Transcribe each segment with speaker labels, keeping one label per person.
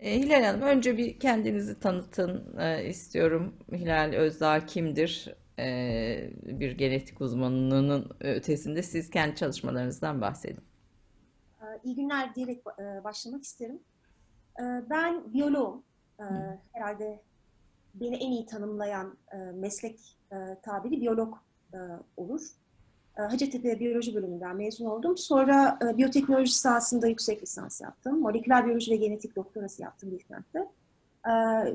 Speaker 1: E, Hilal Hanım, önce bir kendinizi tanıtın e, istiyorum. Hilal Özdağ kimdir? E, bir genetik uzmanının ötesinde siz kendi çalışmalarınızdan bahsedin.
Speaker 2: Ee, İyi günler diyerek e, başlamak isterim. Ee, Ben biyoloğum. Ee,
Speaker 1: Hı.
Speaker 2: Herhalde beni en iyi tanımlayan e, meslek tabiri biyolog olur. E, Hacettepe Biyoloji bölümünden mezun oldum. Sonra e, biyoteknoloji sahasında yüksek lisans yaptım. Moleküler biyoloji ve genetik doktorası yaptım Bilkent'te. E,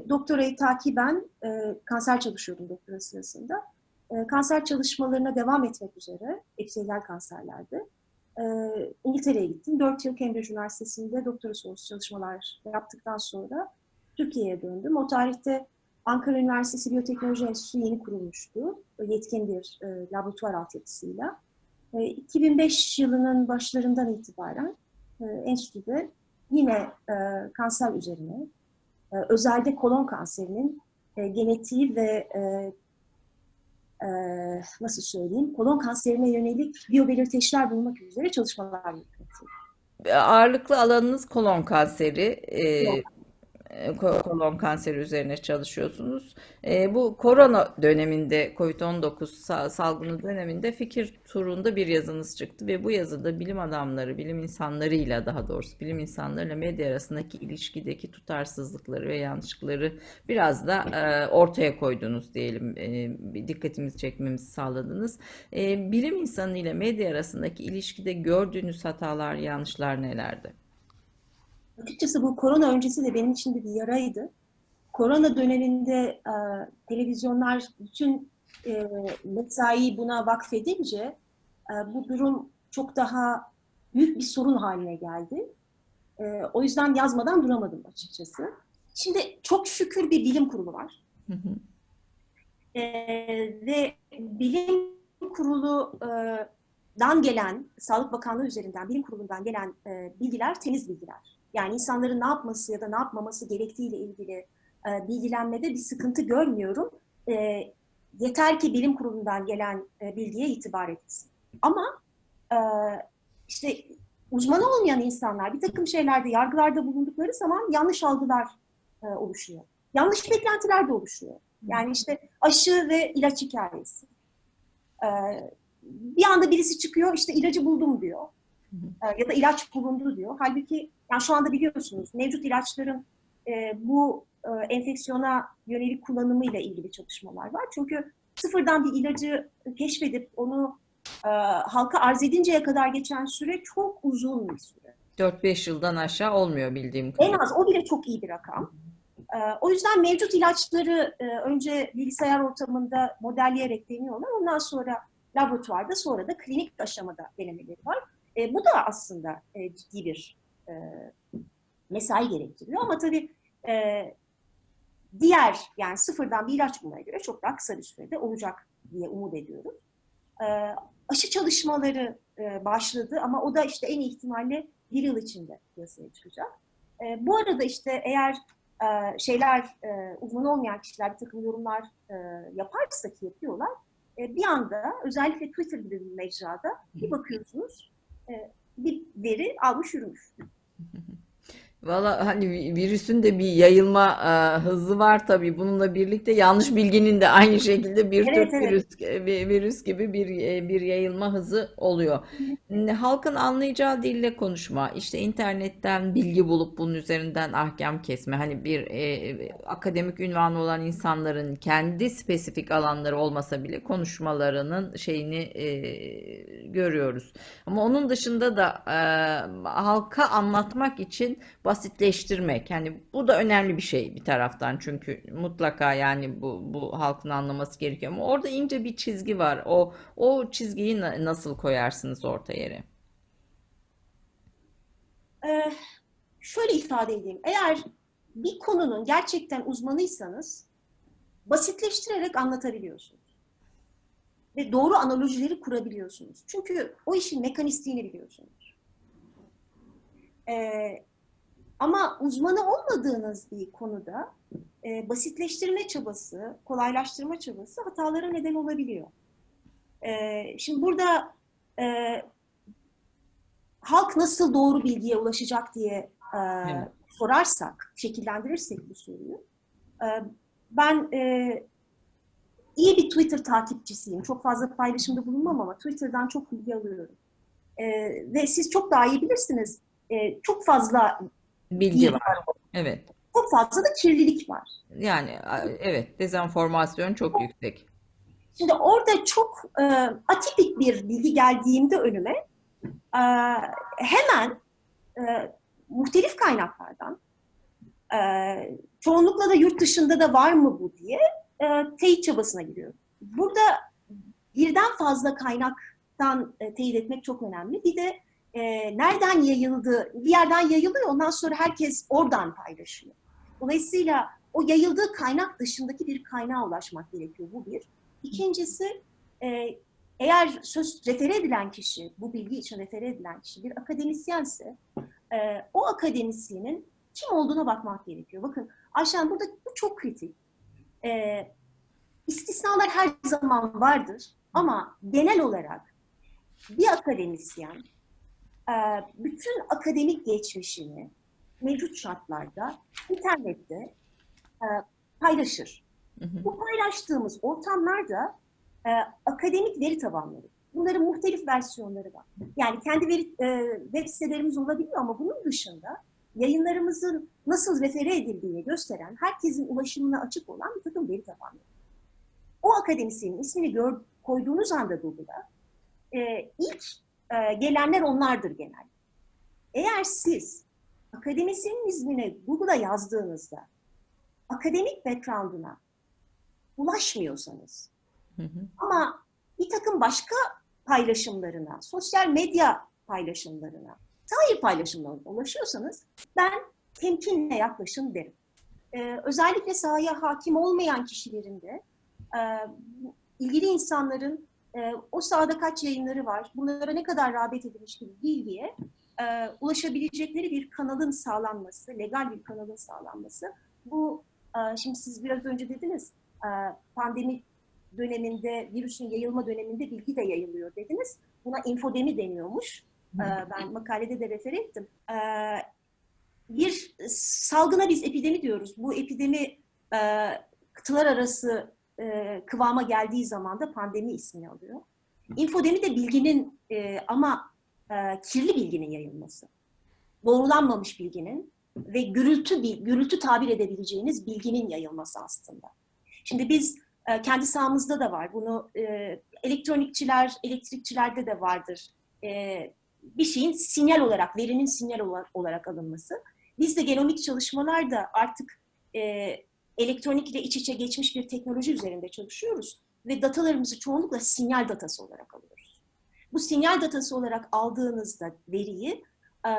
Speaker 2: Doktorayı takiben e, kanser çalışıyordum doktora sırasında. E, Kanser çalışmalarına devam etmek üzere, epitelyal kanserlerde. Ee, İngiltere'ye gittim. 4 yıl Cambridge Üniversitesi'nde doktora sorusu çalışmalar yaptıktan sonra Türkiye'ye döndüm. O tarihte Ankara Üniversitesi Biyoteknoloji Enstitüsü yeni kurulmuştu. Yetkin bir e, laboratuvar altyapısıyla. E, 2005 yılının başlarından itibaren e, enstitüde yine e, kanser üzerine, e, özelde kolon kanserinin e, genetiği ve e, e, nasıl söyleyeyim, kolon kanserine yönelik biyobelirteçler bulmak üzere çalışmalar.
Speaker 1: E, Ağırlıklı alanınız kolon kanseri, e, e, ko- kolon kanseri üzerine çalışıyorsunuz. E, bu korona döneminde, COVID-19 sa- salgını döneminde fikir turunda bir yazınız çıktı ve bu yazıda bilim adamları, bilim insanlarıyla daha doğrusu bilim insanlarıyla medya arasındaki ilişkideki tutarsızlıkları ve yanlışlıkları biraz da e, ortaya koydunuz diyelim, e, dikkatimizi çekmemizi sağladınız. E, bilim insanı ile medya arasındaki ilişkide gördüğünüz hatalar, yanlışlar nelerdi?
Speaker 2: Açıkçası bu korona öncesi de benim için de bir yaraydı. Korona döneminde e, televizyonlar bütün e, mesai buna vakfedince e, bu durum çok daha büyük bir sorun haline geldi. E, o yüzden yazmadan duramadım açıkçası. Şimdi çok şükür bir bilim kurulu var.
Speaker 1: Hı hı.
Speaker 2: E, ve bilim kuruludan gelen, Sağlık Bakanlığı üzerinden, bilim kurulundan gelen e, bilgiler temiz bilgiler. Yani insanların ne yapması ya da ne yapmaması gerektiğiyle ilgili e, bilgilenmede bir sıkıntı görmüyorum. E, yeter ki bilim kurulundan gelen e, bilgiye itibar edilsin. Ama e, işte uzmanı olmayan insanlar bir takım şeylerde, yargılarda bulundukları zaman yanlış algılar e, oluşuyor. Yanlış beklentiler de oluşuyor. Yani işte aşı ve ilaç hikayesi. Ee, bir anda birisi çıkıyor işte ilacı buldum diyor. Ee, ya da ilaç bulundu diyor. Halbuki yani şu anda biliyorsunuz mevcut ilaçların e, bu e, enfeksiyona yönelik kullanımıyla ilgili çalışmalar var. Çünkü sıfırdan bir ilacı keşfedip onu e, halka arz edinceye kadar geçen süre çok uzun bir süre.
Speaker 1: 4-5 yıldan aşağı olmuyor bildiğim
Speaker 2: En
Speaker 1: kadarıyla.
Speaker 2: az o bile çok iyi bir rakam. Ee, O yüzden mevcut ilaçları e, önce bilgisayar ortamında modelleyerek deniyorlar. Ondan sonra laboratuvarda sonra da klinik aşamada denemeleri var. E, Bu da aslında e, ciddi bir e, mesai gerektiriyor. Ama tabii e, diğer yani sıfırdan bir ilaç bulmaya göre çok daha kısa bir sürede olacak diye umut ediyorum. E, Aşı çalışmaları e, başladı ama o da işte en ihtimalle bir yıl içinde piyasaya çıkacak. E, Bu arada işte eğer e, şeyler e, uzman olmayan kişiler bir takım yorumlar e, yaparsa ki yapıyorlar. E, bir anda özellikle Twitter gibi bir mecrada bir bakıyorsunuz bir veri almış yürümüş.
Speaker 1: Valla hani vi- virüsün de bir yayılma e, hızı var tabii. Bununla birlikte yanlış bilginin de aynı şekilde bir tür
Speaker 2: Evet evet.
Speaker 1: virüs e, vi- virüs gibi bir e, bir yayılma hızı oluyor. Halkın anlayacağı dille konuşma, işte internetten bilgi bulup bunun üzerinden ahkam kesme. Hani bir e, akademik ünvanı olan insanların kendi spesifik alanları olmasa bile konuşmalarının şeyini e, görüyoruz. Ama onun dışında da e, halka anlatmak için basitleştirmek. Yani bu da önemli bir şey bir taraftan çünkü mutlaka yani bu bu halkın anlaması gerekiyor. Ama orada ince bir çizgi var. O o çizgiyi na- nasıl koyarsınız orta yere?
Speaker 2: E, şöyle ifade edeyim. Eğer bir konunun gerçekten uzmanıysanız basitleştirerek anlatabiliyorsunuz. Ve doğru analojileri kurabiliyorsunuz. Çünkü o işin mekanistiğini biliyorsunuz. E, Ama uzmanı olmadığınız bir konuda e, basitleştirme çabası, kolaylaştırma çabası hatalara neden olabiliyor. E, şimdi burada e, halk nasıl doğru bilgiye ulaşacak diye e,
Speaker 1: Evet.
Speaker 2: sorarsak, şekillendirirsek bu soruyu, e, ben e, iyi bir Twitter takipçisiyim. Çok fazla paylaşımda bulunmam ama Twitter'dan çok bilgi alıyorum. E, ve siz çok daha iyi bilirsiniz. E, çok fazla
Speaker 1: Bilgi var. Evet.
Speaker 2: Çok fazla da kirlilik var.
Speaker 1: Yani evet dezenformasyon çok yüksek.
Speaker 2: Şimdi orada çok e, atipik bir bilgi geldiğinde önüme e, hemen e, muhtelif kaynaklardan e, çoğunlukla da yurt dışında da var mı bu diye e, teyit çabasına giriyorum. Burada birden fazla kaynaktan e, teyit etmek çok önemli. Bir de e, nereden yayıldı, bir yerden yayılıyor ondan sonra herkes oradan paylaşıyor. Dolayısıyla o yayıldığı kaynak dışındaki bir kaynağa ulaşmak gerekiyor. Bu bir. İkincisi e, eğer söz refere edilen kişi, bu bilgi için refere edilen kişi bir akademisyense e, o akademisyenin kim olduğuna bakmak gerekiyor. Bakın Ayşen burada bu çok kritik. E, istisnalar her zaman vardır ama genel olarak bir akademisyen bütün akademik geçmişini mevcut şartlarda internette e, paylaşır.
Speaker 1: Hı hı.
Speaker 2: Bu paylaştığımız ortamlarda e, akademik veri tabanları, bunların muhtelif versiyonları var. Yani kendi veri, e, web sitelerimiz olabiliyor ama bunun dışında yayınlarımızın nasıl refere edildiğini gösteren, herkesin ulaşımına açık olan bir takım veri tabanları. O akademisyenin ismini gör, koyduğunuz anda Google'a e, ilk e, gelenler onlardır genelde. Eğer siz akademisyenin ismini Google'a yazdığınızda akademik background'una ulaşmıyorsanız
Speaker 1: Hı hı.
Speaker 2: ama bir takım başka paylaşımlarına, sosyal medya paylaşımlarına, sahil paylaşımlarına ulaşıyorsanız ben temkinle yaklaşın derim. Ee, özellikle sahaya hakim olmayan kişilerin de e, ilgili insanların e, o sahada kaç yayınları var, bunlara ne kadar rağbet edilmiş gibi bilgiye e, ulaşabilecekleri bir kanalın sağlanması, legal bir kanalın sağlanması. Bu e, şimdi siz biraz önce dediniz e, pandemi döneminde, virüsün yayılma döneminde bilgi de yayılıyor dediniz. Buna infodemi deniyormuş. E, ben makalede de refer ettim. E, bir salgına biz epidemi diyoruz. Bu epidemi e, kıtalar arası e, kıvama geldiği zaman da pandemi ismini alıyor. Infodemi de bilginin e, ama e, kirli bilginin yayılması. Doğrulanmamış bilginin ve gürültü gürültü tabir edebileceğiniz bilginin yayılması aslında. Şimdi biz e, kendi sahamızda da var. Bunu e, elektronikçiler, elektrikçilerde de vardır. E, bir şeyin sinyal olarak, verinin sinyal olarak alınması. Biz de genomik çalışmalarda artık e, elektronik ile iç içe geçmiş bir teknoloji üzerinde çalışıyoruz ve datalarımızı çoğunlukla sinyal datası olarak alıyoruz. Bu sinyal datası olarak aldığınızda veriyi e,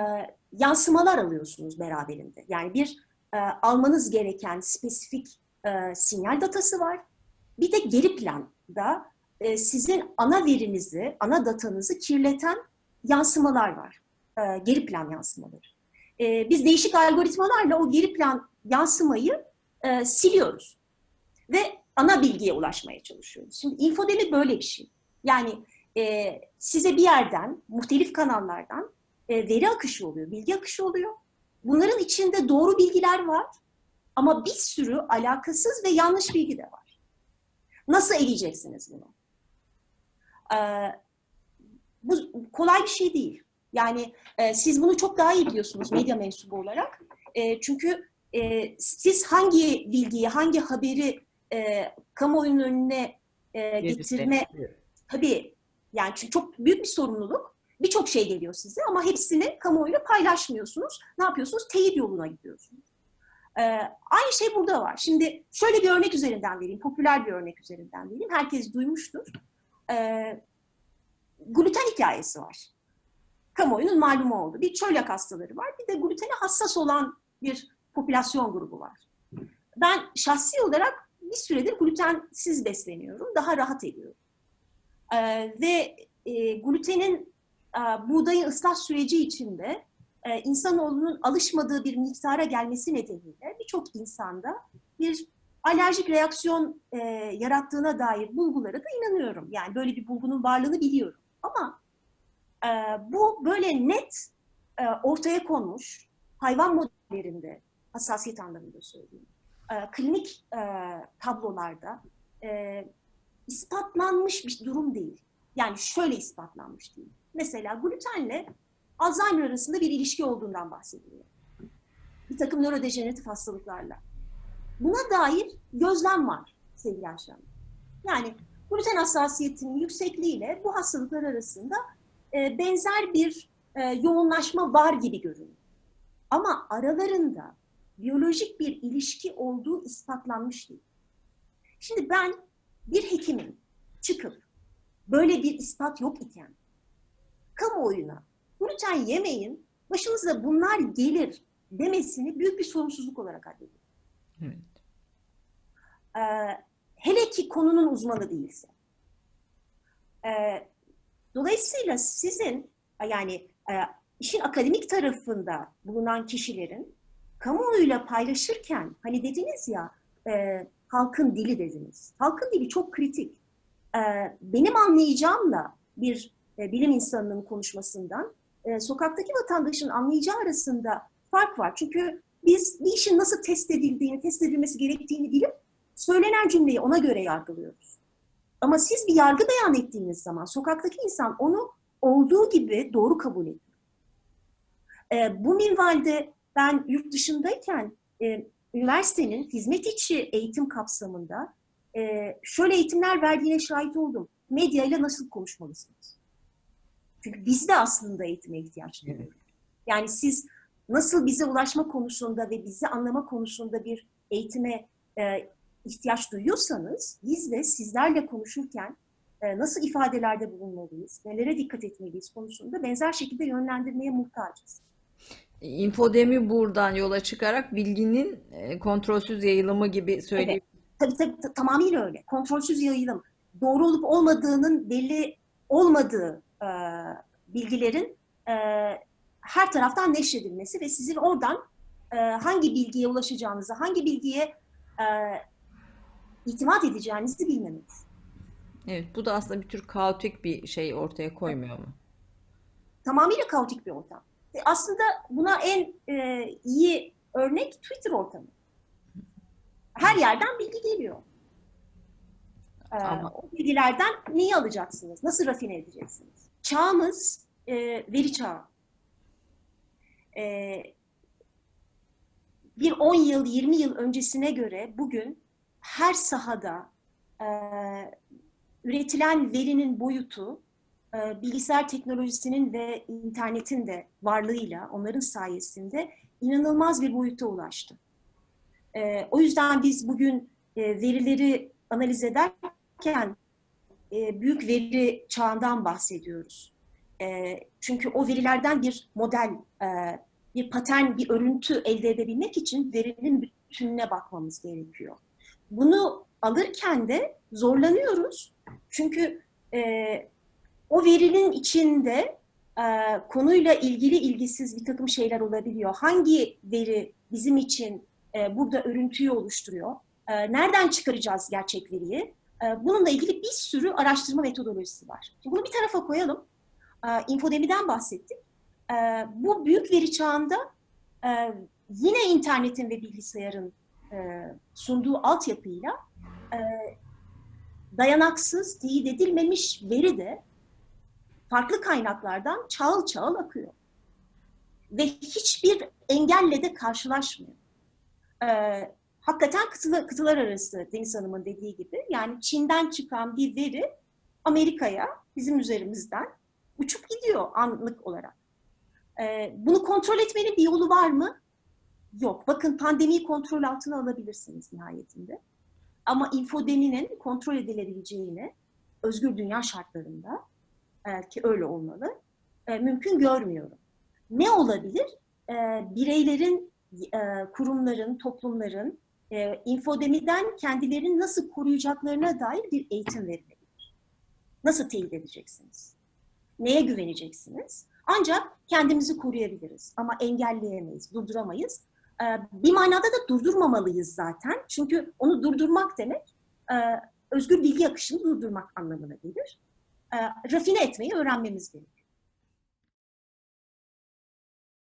Speaker 2: yansımalar alıyorsunuz beraberinde. Yani bir e, almanız gereken spesifik e, sinyal datası var. Bir de geri planda e, sizin ana verinizi, ana datanızı kirleten yansımalar var. E, geri plan yansımaları. E, biz değişik algoritmalarla o geri plan yansımayı e, siliyoruz. Ve ana bilgiye ulaşmaya çalışıyoruz. Şimdi infodemi böyle bir şey. Yani e, size bir yerden, muhtelif kanallardan e, veri akışı oluyor, bilgi akışı oluyor. Bunların içinde doğru bilgiler var ama bir sürü alakasız ve yanlış bilgi de var. Nasıl eleyeceksiniz bunu? Ee, bu kolay bir şey değil. Yani e, siz bunu çok daha iyi biliyorsunuz medya mensubu olarak. E, çünkü e, siz hangi bilgiyi, hangi haberi e, kamuoyunun önüne e, getirme tabii yani çünkü çok büyük bir sorumluluk. Birçok şey geliyor size ama hepsini kamuoyuyla paylaşmıyorsunuz. Ne yapıyorsunuz? Teyit yoluna gidiyorsunuz. Ee, aynı şey burada var. Şimdi şöyle bir örnek üzerinden vereyim. Popüler bir örnek üzerinden vereyim. Herkes duymuştur. Ee, gluten hikayesi var. Kamuoyunun malumu oldu. Bir çölyak hastaları var. Bir de glutene hassas olan bir popülasyon grubu var. Ben şahsi olarak bir süredir glutensiz besleniyorum. Daha rahat ediyorum. Ee, ve e, glutenin e, buğdayın ıslah süreci içinde e, insanoğlunun alışmadığı bir miktara gelmesi nedeniyle birçok insanda bir alerjik reaksiyon e, yarattığına dair bulgulara da inanıyorum. Yani böyle bir bulgunun varlığını biliyorum. Ama e, bu böyle net e, ortaya konmuş hayvan değerlerinde, hassasiyet anlamında söyleyeyim, e, klinik e, tablolarda e, ispatlanmış bir durum değil. Yani şöyle ispatlanmış değil. Mesela glutenle Alzheimer arasında bir ilişki olduğundan bahsediliyor. Bir takım nörodejeneratif hastalıklarla. Buna dair gözlem var sevgili Ayşe Hanım. Yani gluten hassasiyetinin yüksekliğiyle bu hastalıklar arasında e, benzer bir e, yoğunlaşma var gibi görünüyor. Ama aralarında biyolojik bir ilişki olduğu ispatlanmış değil. Şimdi ben bir hekimin çıkıp böyle bir ispat yok iken kamuoyuna gluten yemeyin, başınıza bunlar gelir demesini büyük bir sorumsuzluk olarak addediyorum.
Speaker 1: Evet.
Speaker 2: Ee, hele ki konunun uzmanı değilse. Ee, dolayısıyla sizin yani e, işin akademik tarafında bulunan kişilerin kamuoyuyla paylaşırken hani dediniz ya e, halkın dili dediniz. Halkın dili çok kritik. Ee, benim anlayacağımla bir e, bilim insanının konuşmasından e, sokaktaki vatandaşın anlayacağı arasında fark var. Çünkü biz bir işin nasıl test edildiğini, test edilmesi gerektiğini bilip söylenen cümleyi ona göre yargılıyoruz. Ama siz bir yargı beyan ettiğiniz zaman sokaktaki insan onu olduğu gibi doğru kabul ediyor. E, bu minvalde ben yurt dışındayken e, üniversitenin hizmet içi eğitim kapsamında e, şöyle eğitimler verdiğine şahit oldum. Medyayla nasıl konuşmalısınız? Çünkü biz de aslında eğitime ihtiyaç duyuyoruz. Yani siz nasıl bize ulaşma konusunda ve bizi anlama konusunda bir eğitime e, ihtiyaç duyuyorsanız biz de sizlerle konuşurken e, nasıl ifadelerde bulunmalıyız, nelere dikkat etmeliyiz konusunda benzer şekilde yönlendirmeye muhtacız.
Speaker 1: İnfodemi buradan yola çıkarak bilginin e, kontrolsüz yayılımı gibi söyleyeyim.
Speaker 2: Tabii tabii ta- tamamıyla öyle. Kontrolsüz yayılım. Doğru olup olmadığının belli olmadığı e, bilgilerin e, her taraftan neşredilmesi ve sizin oradan e, hangi bilgiye ulaşacağınızı, hangi bilgiye e, itimat edeceğinizi bilmemeniz.
Speaker 1: Evet, bu da aslında bir tür kaotik bir şey ortaya koymuyor mu?
Speaker 2: Tamamıyla kaotik bir ortam. Ve aslında buna en e, iyi örnek Twitter ortamı. Her yerden bilgi geliyor. Ee,
Speaker 1: Ama-
Speaker 2: O bilgilerden neyi alacaksınız? Nasıl rafine edeceksiniz? Çağımız e, veri çağı. E, bir 10 yıl, 20 yıl öncesine göre bugün her sahada e, üretilen verinin boyutu e, bilgisayar teknolojisinin ve internetin de varlığıyla, onların sayesinde inanılmaz bir boyuta ulaştı. E, o yüzden biz bugün e, verileri analiz ederken e, büyük veri çağından bahsediyoruz. E, çünkü o verilerden bir model, e, bir patern, bir örüntü elde edebilmek için verinin bütününe bakmamız gerekiyor. Bunu alırken de zorlanıyoruz. Çünkü o verinin içinde e, konuyla ilgili ilgisiz bir takım şeyler olabiliyor. Hangi veri bizim için e, burada örüntüyü oluşturuyor? E, nereden çıkaracağız gerçek veriyi? E, bununla ilgili bir sürü araştırma metodolojisi var. Şimdi bunu bir tarafa koyalım. E, infodemiden bahsettik. E, bu büyük veri çağında e, yine internetin ve bilgisayarın e, sunduğu altyapıyla e, dayanaksız, teyit edilmemiş veri de farklı kaynaklardan çağıl çağıl akıyor. Ve hiçbir engelle de karşılaşmıyor. Ee, hakikaten kıtalar, kıtalar arası Deniz Hanım'ın dediği gibi yani Çin'den çıkan bir veri Amerika'ya bizim üzerimizden uçup gidiyor anlık olarak. Ee, bunu kontrol etmenin bir yolu var mı? Yok. Bakın pandemiyi kontrol altına alabilirsiniz nihayetinde. Ama infodeminin kontrol edilebileceğini özgür dünya şartlarında e, ki öyle olmalı, e, mümkün görmüyorum. Ne olabilir? E, bireylerin, e, kurumların, toplumların e, infodemiden kendilerini nasıl koruyacaklarına dair bir eğitim verilebilir. Nasıl teyit edeceksiniz? Neye güveneceksiniz? Ancak kendimizi koruyabiliriz ama engelleyemeyiz, durduramayız. E, bir manada da durdurmamalıyız zaten. Çünkü onu durdurmak demek e, özgür bilgi akışını durdurmak anlamına gelir e, rafine etmeyi öğrenmemiz gerekiyor.